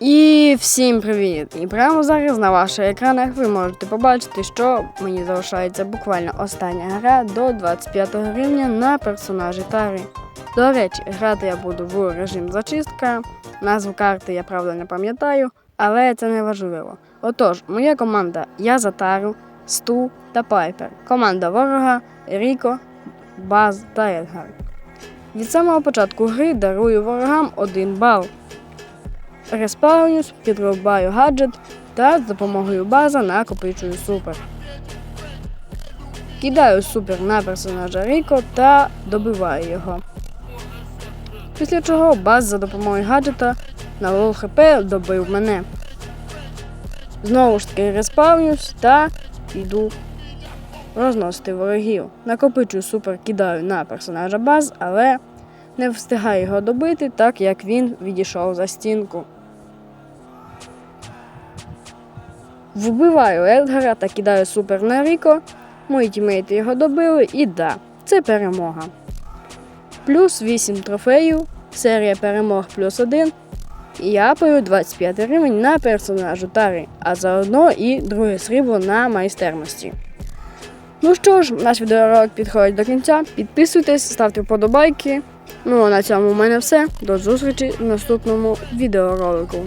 І всім привіт! І прямо зараз на ваших екранах ви можете побачити, що мені залишається буквально остання гра до 25 рівня на персонажі Тари. До речі, грати я буду в режим зачистка. Назву карти я правда не пам'ятаю, але це не важливо. Отож, моя команда я за Тару, Сту та Пайпер. Команда ворога Ріко, Баз та Едгар. Від самого початку гри дарую ворогам один бал. Респаунюсь, підрубаю гаджет та з допомогою база накопичую супер. Кидаю супер на персонажа Ріко та добиваю його. Після чого баз за допомогою гаджета на лол хп добив мене. Знову ж таки респаунюсь та йду розносити ворогів. Накопичую супер, кидаю на персонажа баз, але не встигаю його добити, так як він відійшов за стінку. Вбиваю Едгара та кидаю супер на Ріко. Мої тімейти його добили і да, це перемога. Плюс 8 трофеїв, серія перемог плюс 1. І я пою 25 рівень на персонажу Тари, а заодно і друге срібло на майстерності. Ну що ж, наш відеоролик підходить до кінця. Підписуйтесь, ставте вподобайки. Ну а на цьому в мене все. До зустрічі в наступному відеоролику.